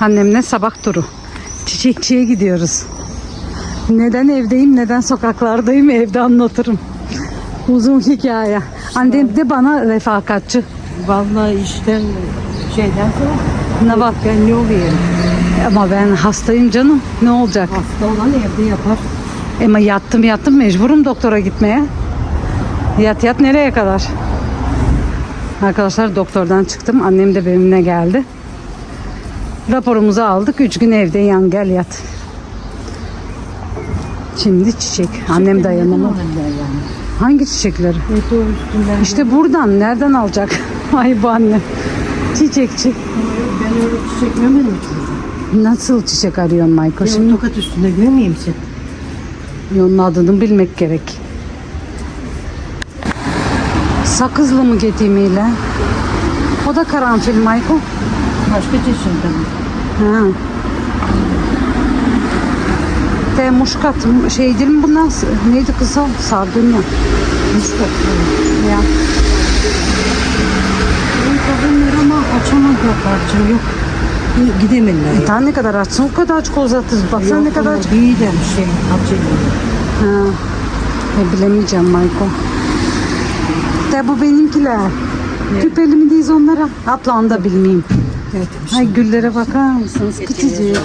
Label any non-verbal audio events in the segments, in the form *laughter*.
Annemle sabah turu. Çiçekçiye gidiyoruz. Neden evdeyim, neden sokaklardayım evde anlatırım. Uzun hikaye. Annem de bana refakatçi. Vallahi işten şeyden sonra Ne var? ben ne olayım? Ama ben hastayım canım. Ne olacak? Hasta olan evde yapar. Ama yattım yattım mecburum doktora gitmeye. Yat yat nereye kadar? Arkadaşlar doktordan çıktım. Annem de benimle geldi. Raporumuzu aldık. Üç gün evde yan gel yat. Şimdi çiçek. Annem dayanamadı. Hangi çiçekleri? Et o üstünden. İşte buradan nereden alacak? *laughs* Ay bu anne. Çiçekçi. Ben öyle çiçek görmedim hiç. Nasıl çiçek arıyorsun Michael? Şimdi Şimdi tokat üstünde görmeyeyim sen. onun adını bilmek gerek. Sakızlı mı getimiyle? O da karanfil Michael. Başka çeşitten. Ha. De muşkat şey değil mi bunlar? Neydi kızım? Sardunya. Muşkat. Ya. Benim kadın var ama açamadı parçam yok. Gidemediler ya. Daha ne kadar açsın o kadar açık uzatırız. Baksana ne kadar açık. İyi demiş şey. Açılıyor. Ha. E, bilemeyeceğim Michael. De bu benimkiler. Küpeli mi onlara? Atla onu da bilmeyeyim. Evet. Ay güllere bakar mısınız? Küçücük.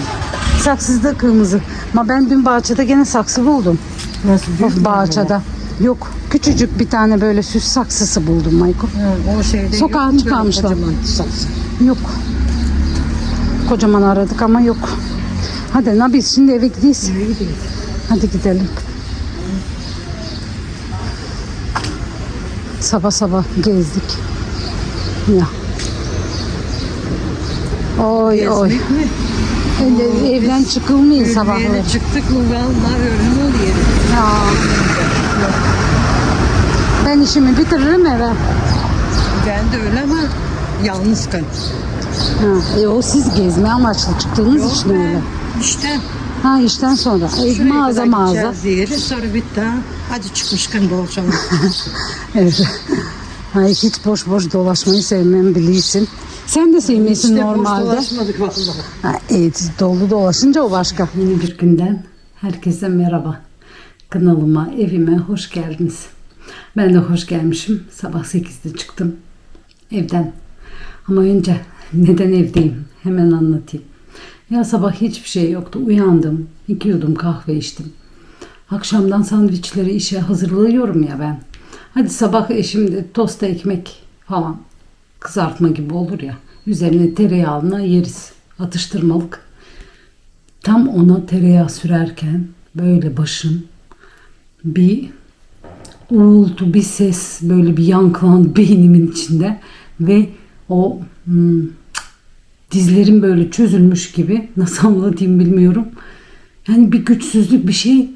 Saksız da kırmızı. Ama ben dün bahçede gene saksı buldum. Nasıl mü Bahçede. Yok. Küçücük bir tane böyle süs saksısı buldum. Ha, o şeyde Sokağa yok çıkarmışlar. böyle kocaman saksı? Yok. Kocaman aradık ama yok. Hadi ne biz şimdi eve gideyiz. İyi değil. Hadi gidelim. Sabah sabah gezdik. Ya. Oy oy. Gezmek mi? Öyle evden çıkılmıyor sabahları. Çıktık mı vallahi ölüm oluyor. Ya. Ben işimi bitiririm eve. Ben de öyle ama yalnız kal. Ha, e o siz gezme amaçlı çıktığınız için öyle. İşte Ha işten sonra. E, şuraya mağaza kadar mağaza. gideceğiz sonra bitti ha. Hadi çıkmışken dolaşalım. *laughs* Evet. Ay hiç boş boş dolaşmayı sevmem bilirsin. Sen de sevmiyorsun İşte normalde. dolaşmadık vallahi. Ha, evet dolu dolaşınca o başka. Yeni bir günden herkese merhaba. Kanalıma, evime hoş geldiniz. Ben de hoş gelmişim. Sabah 8'de çıktım evden. Ama önce neden evdeyim hemen anlatayım. Ya sabah hiçbir şey yoktu. Uyandım. iki yudum kahve içtim. Akşamdan sandviçleri işe hazırlıyorum ya ben. Hadi sabah eşim de tosta ekmek falan kızartma gibi olur ya. Üzerine tereyağına yeriz. Atıştırmalık. Tam ona tereyağı sürerken böyle başım bir uğultu, bir ses böyle bir yankılandı *laughs* beynimin içinde ve o hmm, dizlerim böyle çözülmüş gibi nasıl anlatayım bilmiyorum. Yani bir güçsüzlük bir şey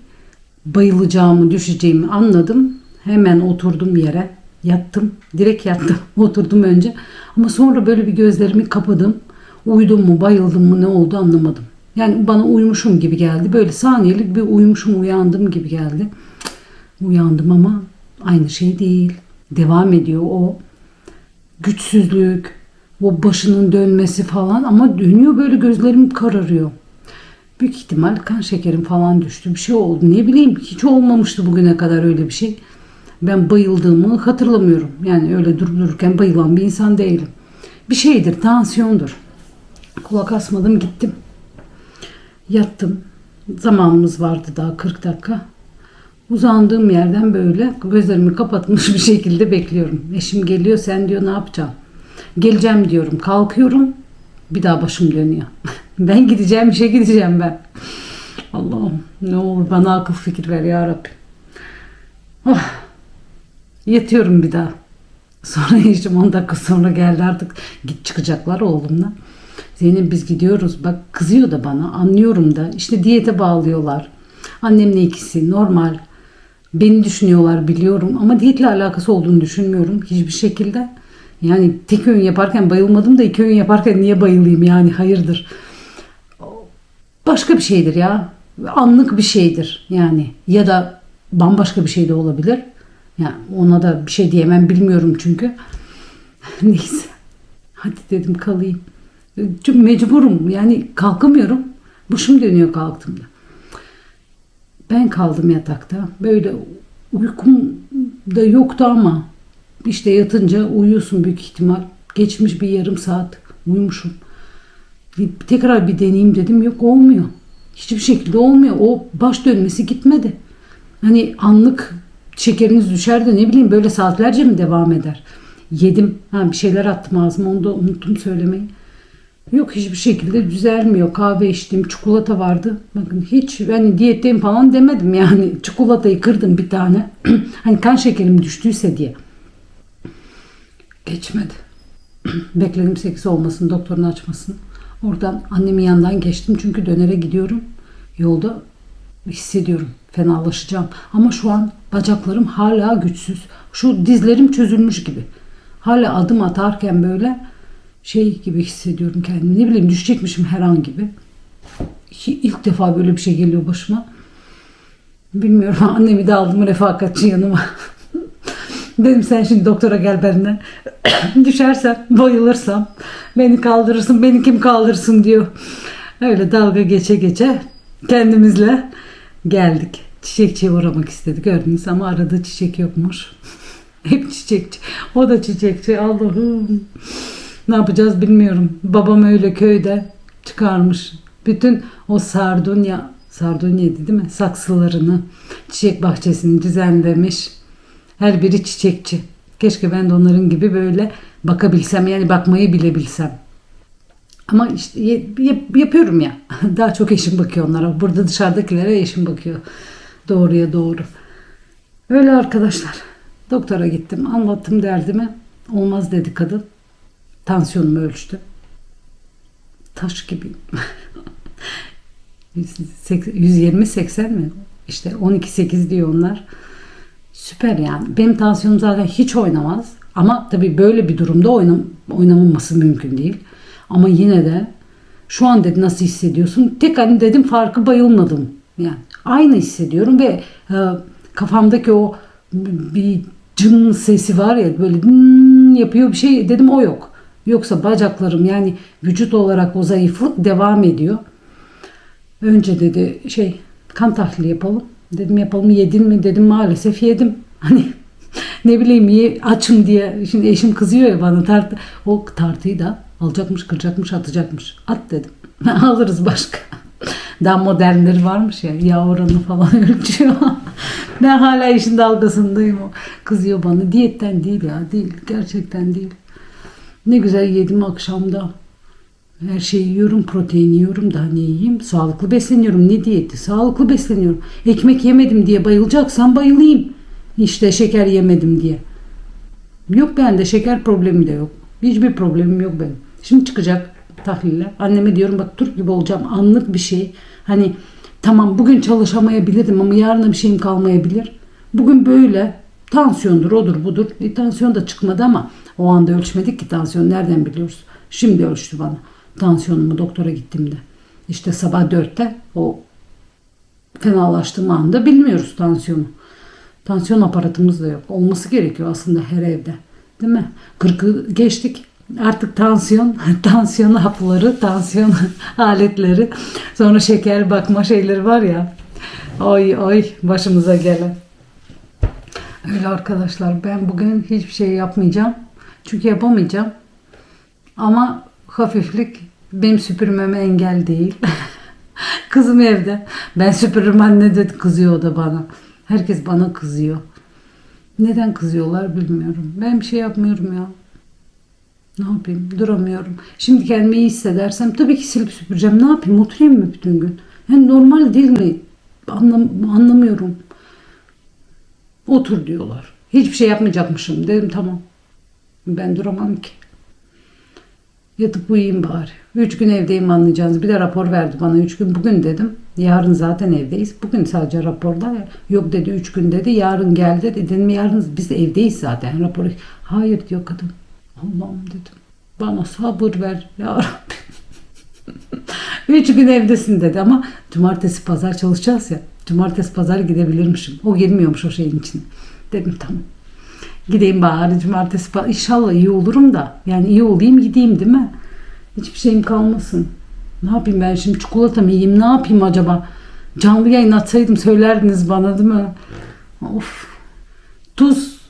bayılacağımı, düşeceğimi anladım. Hemen oturdum yere. Yattım. Direkt yattım. *laughs* Oturdum önce. Ama sonra böyle bir gözlerimi kapadım. Uyudum mu, bayıldım mı, ne oldu anlamadım. Yani bana uyumuşum gibi geldi. Böyle saniyelik bir uyumuşum, uyandım gibi geldi. Uyandım ama aynı şey değil. Devam ediyor o güçsüzlük, o başının dönmesi falan ama dönüyor böyle gözlerim kararıyor. Büyük ihtimal kan şekerim falan düştü. Bir şey oldu. Ne bileyim hiç olmamıştı bugüne kadar öyle bir şey. Ben bayıldığımı hatırlamıyorum. Yani öyle durup dururken bayılan bir insan değilim. Bir şeydir, tansiyondur. Kulak asmadım gittim. Yattım. Zamanımız vardı daha 40 dakika. Uzandığım yerden böyle gözlerimi kapatmış bir şekilde bekliyorum. Eşim geliyor sen diyor ne yapacaksın? Geleceğim diyorum. Kalkıyorum. Bir daha başım dönüyor. *laughs* ben gideceğim işe gideceğim ben. Allah'ım ne olur bana akıl fikir ver ya Rabbi. Oh, yatıyorum bir daha. Sonra *laughs* eşim 10 dakika sonra geldi artık git çıkacaklar oğlumla. Zeynep biz gidiyoruz. Bak kızıyor da bana. Anlıyorum da. İşte diyete bağlıyorlar. Annemle ikisi normal. Beni düşünüyorlar biliyorum ama diyetle alakası olduğunu düşünmüyorum hiçbir şekilde. Yani tek öğün yaparken bayılmadım da iki öğün yaparken niye bayılayım yani hayırdır. Başka bir şeydir ya. Anlık bir şeydir yani. Ya da bambaşka bir şey de olabilir. Yani ona da bir şey diyemem bilmiyorum çünkü. *laughs* Neyse. Hadi dedim kalayım. Çünkü mecburum. Yani kalkamıyorum. Başım dönüyor kalktığımda. Ben kaldım yatakta. Böyle uykum da yoktu ama işte yatınca uyuyorsun büyük ihtimal. Geçmiş bir yarım saat uyumuşum. Bir, tekrar bir deneyeyim dedim. Yok olmuyor. Hiçbir şekilde olmuyor. O baş dönmesi gitmedi. Hani anlık şekeriniz düşer de ne bileyim böyle saatlerce mi devam eder? Yedim. Ha, bir şeyler attım ağzıma onu da unuttum söylemeyi. Yok hiçbir şekilde düzelmiyor. Kahve içtim, çikolata vardı. Bakın hiç hani diyetteyim falan demedim yani. *laughs* Çikolatayı kırdım bir tane. *clears throat* hani kan şekerim düştüyse diye. Geçmedi. *clears throat* Bekledim 8 olmasın, doktorun açmasın. Oradan annemin yanından geçtim çünkü dönere gidiyorum. Yolda hissediyorum. Fenalaşacağım. Ama şu an bacaklarım hala güçsüz. Şu dizlerim çözülmüş gibi. Hala adım atarken böyle şey gibi hissediyorum kendimi. Ne bileyim düşecekmişim her an gibi. İlk defa böyle bir şey geliyor başıma. Bilmiyorum *laughs* annemi de aldım refakatçi yanıma. *laughs* Dedim sen şimdi doktora gel benimle. *clears throat* Düşersem, bayılırsam beni kaldırırsın, beni kim kaldırsın diyor. Öyle dalga geçe geçe kendimizle geldik. Çiçekçiye uğramak istedik gördünüz ama arada çiçek yokmuş. *laughs* Hep çiçekçi. O da çiçekçi. Allah'ım. Ne yapacağız bilmiyorum. Babam öyle köyde çıkarmış. Bütün o sardunya, sardunyaydı değil mi? Saksılarını, çiçek bahçesini düzenlemiş. Her biri çiçekçi. Keşke ben de onların gibi böyle bakabilsem yani bakmayı bilebilsem. Ama işte yap- yapıyorum ya. *laughs* Daha çok eşim bakıyor onlara. Burada dışarıdakilere eşim bakıyor. Doğruya doğru. Öyle arkadaşlar. Doktora gittim. Anlattım derdimi. Olmaz dedi kadın. Tansiyonumu ölçtü. Taş gibi. 120-80 *laughs* mi? İşte 12-8 diyor onlar. Süper yani. Benim tansiyonum zaten hiç oynamaz. Ama tabii böyle bir durumda oynam oynamaması mümkün değil. Ama yine de şu an dedi nasıl hissediyorsun? Tek hani dedim farkı bayılmadım. Yani aynı hissediyorum ve e, kafamdaki o bir cın sesi var ya böyle yapıyor bir şey dedim o yok. Yoksa bacaklarım yani vücut olarak o zayıflık devam ediyor. Önce dedi şey kan tahlili yapalım. Dedim yapalım yedin mi? Dedim maalesef yedim. *laughs* Hani ne bileyim ye, açım diye. Şimdi eşim kızıyor ya bana tartı. O tartıyı da alacakmış, kıracakmış, atacakmış. At dedim. *laughs* Alırız başka. Daha modernleri varmış ya. Yağ oranı falan *laughs* ölçüyor. ben hala işin dalgasındayım. O kızıyor bana. Diyetten değil ya. Değil. Gerçekten değil. Ne güzel yedim akşamda. Her şeyi yiyorum, protein yiyorum, daha ne yiyeyim? Sağlıklı besleniyorum. Ne diyeti? Sağlıklı besleniyorum. Ekmek yemedim diye bayılacaksan bayılayım. İşte şeker yemedim diye. Yok bende şeker problemi de yok. Hiçbir problemim yok benim. Şimdi çıkacak tahliller. Anneme diyorum bak Türk gibi olacağım. Anlık bir şey. Hani tamam bugün çalışamayabilirim ama yarına bir şeyim kalmayabilir. Bugün böyle. Tansiyondur, odur, budur. E, tansiyon da çıkmadı ama o anda ölçmedik ki tansiyon nereden biliyoruz? Şimdi ölçtü bana tansiyonumu doktora gittiğimde. İşte sabah dörtte o fenalaştığım anda bilmiyoruz tansiyonu. Tansiyon aparatımız da yok. Olması gerekiyor aslında her evde. Değil mi? Kırkı geçtik. Artık tansiyon, *laughs* tansiyon hapları, tansiyon *laughs* aletleri, sonra şeker bakma şeyleri var ya. Oy oy başımıza gelen. Öyle arkadaşlar ben bugün hiçbir şey yapmayacağım. Çünkü yapamayacağım. Ama hafiflik benim süpürmeme engel değil. *laughs* Kızım evde. Ben süpürürüm anne dedi kızıyor o da bana. Herkes bana kızıyor. Neden kızıyorlar bilmiyorum. Ben bir şey yapmıyorum ya. Ne yapayım? Duramıyorum. Şimdi kendimi iyi hissedersem tabii ki silip süpüreceğim. Ne yapayım? Oturayım mı bütün gün? Yani normal değil mi? Anlam anlamıyorum. Otur diyorlar. Hiçbir şey yapmayacakmışım. Dedim tamam. Ben duramam ki. Yatıp uyuyayım bari. Üç gün evdeyim anlayacağınız. Bir de rapor verdi bana. Üç gün bugün dedim. Yarın zaten evdeyiz. Bugün sadece raporda. Yok dedi üç gün dedi. Yarın gel dedi. Dedim yarın biz evdeyiz zaten. Raporu. Hayır diyor kadın. Allah'ım dedim. Bana sabır ver ya Rabbi. *laughs* Üç gün evdesin dedi ama cumartesi pazar çalışacağız ya. Cumartesi pazar gidebilirmişim. O girmiyormuş o şeyin içine. Dedim tamam. Gideyim bari cumartesi pazar. İnşallah iyi olurum da. Yani iyi olayım gideyim değil mi? Hiçbir şeyim kalmasın. Ne yapayım ben şimdi çikolata mı yiyeyim ne yapayım acaba? Canlı yayın atsaydım söylerdiniz bana değil mi? Of. Tuz,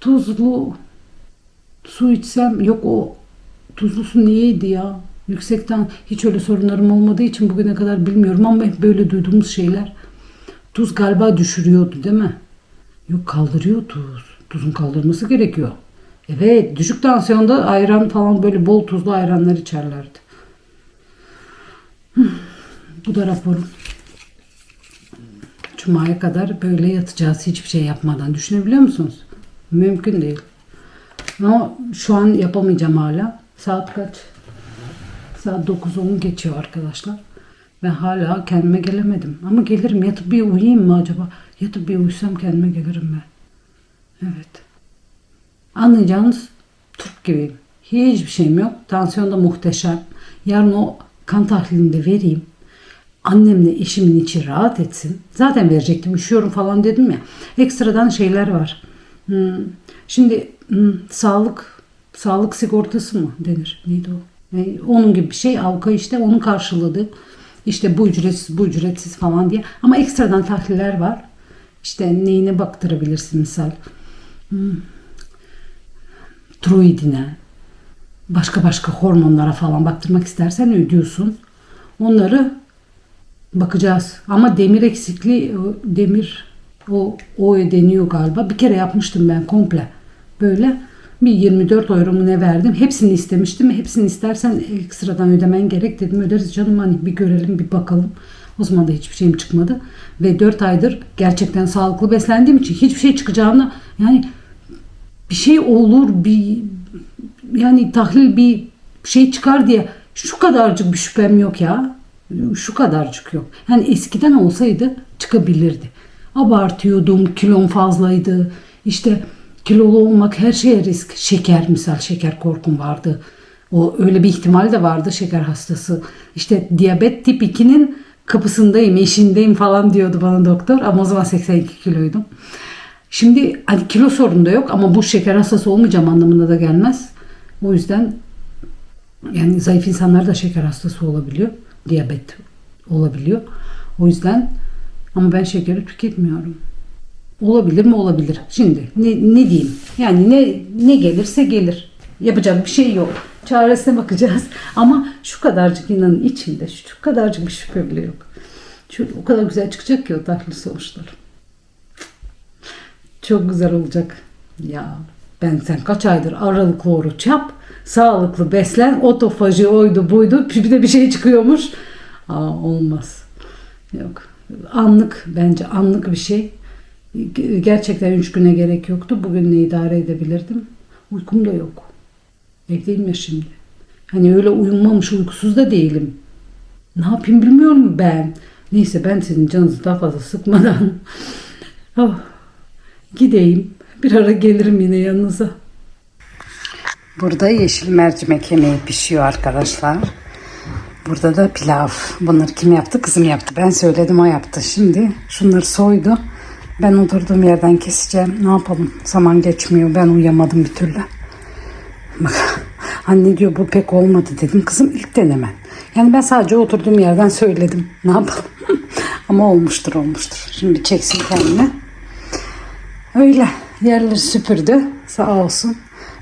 tuzlu su içsem yok o tuzlu su niyeydi ya? Yüksekten hiç öyle sorunlarım olmadığı için bugüne kadar bilmiyorum ama hep böyle duyduğumuz şeyler. Tuz galiba düşürüyordu değil mi? Yok kaldırıyor tuz. Tuzun kaldırması gerekiyor. Evet düşük tansiyonda ayran falan böyle bol tuzlu ayranlar içerlerdi. Bu da raporum. Cuma'ya kadar böyle yatacağız hiçbir şey yapmadan. Düşünebiliyor musunuz? Mümkün değil. Ama şu an yapamayacağım hala. Saat kaç? Saat 9-10 geçiyor arkadaşlar. Ben hala kendime gelemedim. Ama gelirim. Yatıp bir uyuyayım mı acaba? Yatıp bir uyusam kendime gelirim ben. Evet. Anlayacağınız Türk gibiyim. Hiçbir şeyim yok. Tansiyon da muhteşem. Yarın o kan tahlilini de vereyim. Annemle eşimin içi rahat etsin. Zaten verecektim. Üşüyorum falan dedim ya. Ekstradan şeyler var. Hmm, Şimdi hmm, sağlık sağlık sigortası mı denir? Neydi o? Yani onun gibi bir şey. Avka işte onun karşıladı. İşte bu ücretsiz, bu ücretsiz falan diye. Ama ekstradan tahliller var. İşte neyine baktırabilirsin misal. Hmm. Tiroidine, başka başka hormonlara falan baktırmak istersen ödüyorsun. Onları bakacağız. Ama demir eksikliği, demir o, o ödeniyor galiba. Bir kere yapmıştım ben komple. Böyle bir 24 euro mu ne verdim. Hepsini istemiştim. Hepsini istersen ekstradan ödemen gerek dedim. Öderiz canım hani bir görelim bir bakalım. O zaman da hiçbir şeyim çıkmadı. Ve 4 aydır gerçekten sağlıklı beslendiğim için hiçbir şey çıkacağını yani bir şey olur bir yani tahlil bir şey çıkar diye şu kadarcık bir şüphem yok ya. Şu kadarcık yok. Yani eskiden olsaydı çıkabilirdi. Abartıyordum, kilom fazlaydı. İşte kilolu olmak her şeye risk. Şeker misal şeker korkum vardı. O öyle bir ihtimal de vardı şeker hastası. İşte diyabet tip 2'nin kapısındayım, eşindeyim falan diyordu bana doktor. Ama o zaman 82 kiloydum. Şimdi hani kilo sorunu da yok ama bu şeker hastası olmayacağım anlamına da gelmez. O yüzden yani zayıf insanlar da şeker hastası olabiliyor. Diyabet olabiliyor. O yüzden ama ben şekeri tüketmiyorum. Olabilir mi? Olabilir. Şimdi ne, ne diyeyim? Yani ne ne gelirse gelir. Yapacak bir şey yok. Çaresine bakacağız. *laughs* Ama şu kadarcık inanın içinde şu kadarcık bir şüphe bile yok. Şöyle o kadar güzel çıkacak ki o tahlil sonuçları. Çok güzel olacak. Ya ben sen kaç aydır aralıklı oruç yap. Sağlıklı beslen. Otofaji oydu buydu. Bir de bir şey çıkıyormuş. Aa, olmaz. Yok. Anlık bence anlık bir şey. Gerçekten üç güne gerek yoktu. Bugün ne idare edebilirdim. Uykum da yok. Evdeyim ya şimdi. Hani öyle uyumamış uykusuz da değilim. Ne yapayım bilmiyorum ben. Neyse ben sizin canınızı daha fazla sıkmadan *laughs* oh, gideyim. Bir ara gelirim yine yanınıza. Burada yeşil mercimek yemeği pişiyor arkadaşlar. Burada da pilav. Bunları kim yaptı? Kızım yaptı. Ben söyledim o yaptı. Şimdi şunları soydu. Ben oturduğum yerden keseceğim. Ne yapalım? Zaman geçmiyor. Ben uyuyamadım bir türlü. Bak anne diyor bu pek olmadı dedim. Kızım ilk denemen. Yani ben sadece oturduğum yerden söyledim. Ne yapalım? *laughs* Ama olmuştur olmuştur. Şimdi çeksin kendini. Öyle yerleri süpürdü sağ olsun.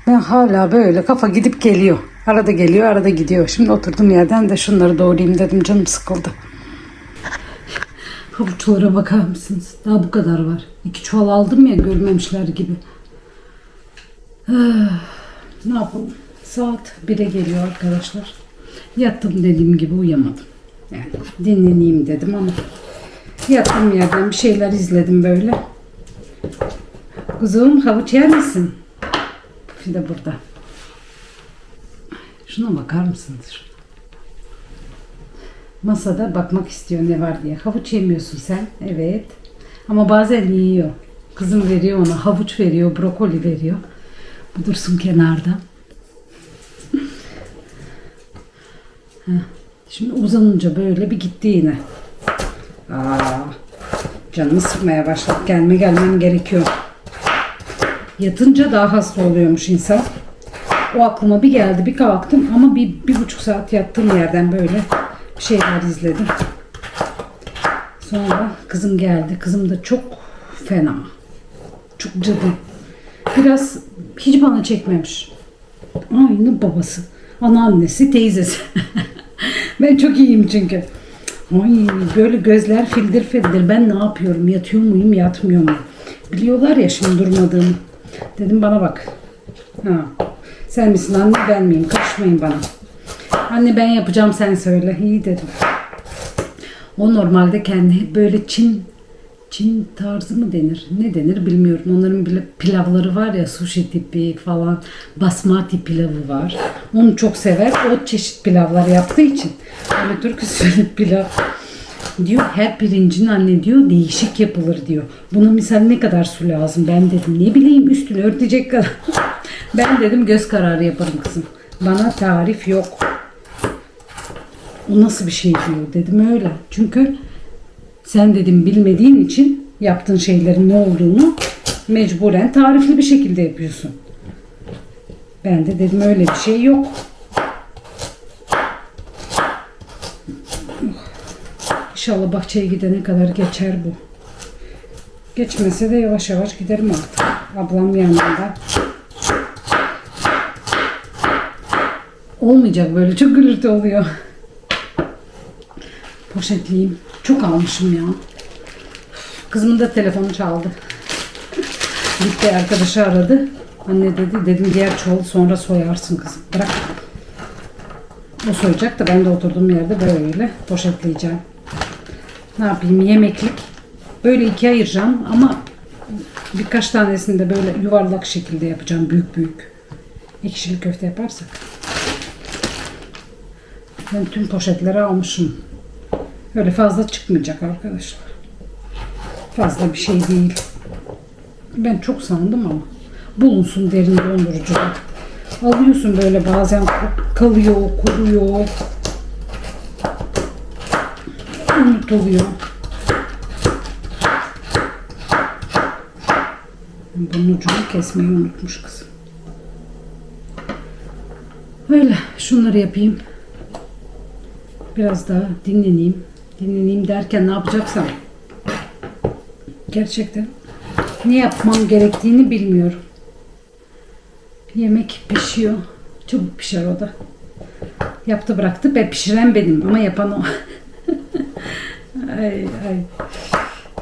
Ben hala böyle kafa gidip geliyor. Arada geliyor arada gidiyor. Şimdi oturduğum yerden de şunları doğrayayım dedim canım sıkıldı. Havuçlara bakar mısınız? Daha bu kadar var. İki çuval aldım ya görmemişler gibi. Ah, ne yapalım? Saat 1'e geliyor arkadaşlar. Yattım dediğim gibi uyuyamadım. Yani dinleneyim dedim ama yattığım yerden bir şeyler izledim böyle. Kuzum havuç yer misin? Bir de burada. Şuna bakar mısınız? Masada bakmak istiyor ne var diye. Havuç yemiyorsun sen. Evet. Ama bazen yiyor. Kızım veriyor ona. Havuç veriyor, brokoli veriyor. Bu dursun kenarda. *laughs* Şimdi uzanınca böyle bir gitti yine. Aa, canımı sıkmaya başladı. Gelme gelmem gerekiyor. Yatınca daha hasta oluyormuş insan. O aklıma bir geldi bir kalktım ama bir, bir buçuk saat yattığım yerden böyle şeyler izledim. Sonra kızım geldi. Kızım da çok fena. Çok cadı. Biraz hiç bana çekmemiş. Aynı babası. Anneannesi, teyzesi. *laughs* ben çok iyiyim çünkü. Ay böyle gözler fildir fildir. Ben ne yapıyorum? Yatıyor muyum, yatmıyor muyum? Biliyorlar ya şimdi durmadığımı. Dedim bana bak. Ha. Sen misin anne ben miyim? Karışmayın bana. Anne ben yapacağım sen söyle. İyi dedim. O normalde kendi böyle Çin Çin tarzı mı denir? Ne denir bilmiyorum. Onların bile pilavları var ya sushi tipi falan. Basmati pilavı var. Onu çok sever. O çeşit pilavlar yaptığı için. Öyle Türk usulü pilav. Diyor her pirincin anne diyor değişik yapılır diyor. Buna misal ne kadar su lazım? Ben dedim ne bileyim üstünü örtecek kadar. *laughs* ben dedim göz kararı yaparım kızım. Bana tarif yok. O nasıl bir şey diyor dedim öyle. Çünkü sen dedim bilmediğin için yaptığın şeylerin ne olduğunu mecburen tarifli bir şekilde yapıyorsun. Ben de dedim öyle bir şey yok. İnşallah bahçeye gidene kadar geçer bu. Geçmese de yavaş yavaş giderim artık. Ablam yanında. Olmayacak böyle çok gürültü oluyor. Poşetleyeyim. Çok almışım ya. Kızımın da telefonu çaldı. Gitti arkadaşı aradı. Anne dedi dedim diğer çuvalı sonra soyarsın kızım. Bırak. O soyacak da ben de oturduğum yerde böyle poşetleyeceğim. Ne yapayım yemeklik. Böyle ikiye ayıracağım ama birkaç tanesini de böyle yuvarlak şekilde yapacağım büyük büyük. Ekşili köfte yaparsak. Ben tüm poşetleri almışım. Öyle fazla çıkmayacak arkadaşlar. Fazla bir şey değil. Ben çok sandım ama bulunsun derin dondurucuda. Alıyorsun böyle bazen kalıyor, kuruyor. Unutuluyor. Bunun ucunu kesmeyi unutmuş kızım. Öyle şunları yapayım. Biraz daha dinleneyim. Dinleneyim derken ne yapacaksam. Gerçekten ne yapmam gerektiğini bilmiyorum. Yemek pişiyor. Çabuk pişer o da. Yaptı bıraktı. Ben pişiren benim ama yapan o. *laughs* ay ay.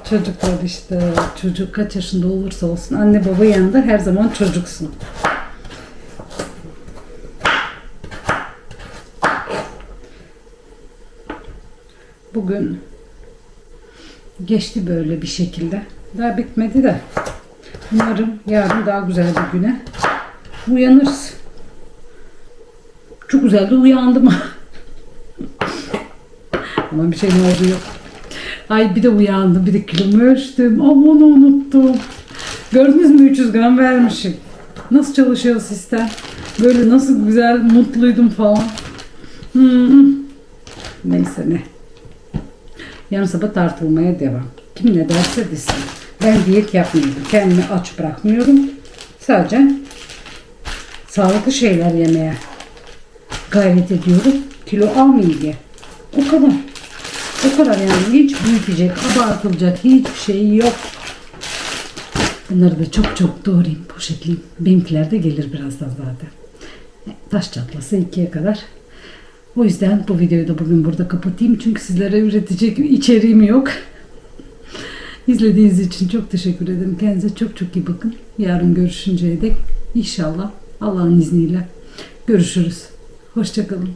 Çocuklar işte. Çocuk kaç yaşında olursa olsun. Anne baba yanında her zaman çocuksun. Bugün geçti böyle bir şekilde. Daha bitmedi de. Umarım yarın daha güzel bir güne uyanırız. Çok güzel de uyandım. *laughs* Ama bir şey ne oluyor? Ay bir de uyandım. Bir de kilomu ölçtüm. Aman unuttum. Gördünüz mü 300 gram vermişim. Nasıl çalışıyor sistem? Böyle nasıl güzel mutluydum falan. Hmm. Neyse ne. Sabah tartılmaya devam. Kim ne derse desin. Ben diyet yapmıyorum. Kendimi aç bırakmıyorum. Sadece sağlıklı şeyler yemeye gayret ediyorum. Kilo almayayım diye. O kadar. O kadar yani hiç büyütecek, abartılacak hiçbir şey yok. Bunları da çok çok doğrayayım, poşetleyeyim. Benimkiler de gelir birazdan zaten. Taş çatlası ikiye kadar. O yüzden bu videoyu da bugün burada kapatayım. Çünkü sizlere üretecek içeriğim yok. *laughs* İzlediğiniz için çok teşekkür ederim. Kendinize çok çok iyi bakın. Yarın görüşünceye dek inşallah Allah'ın izniyle görüşürüz. Hoşçakalın.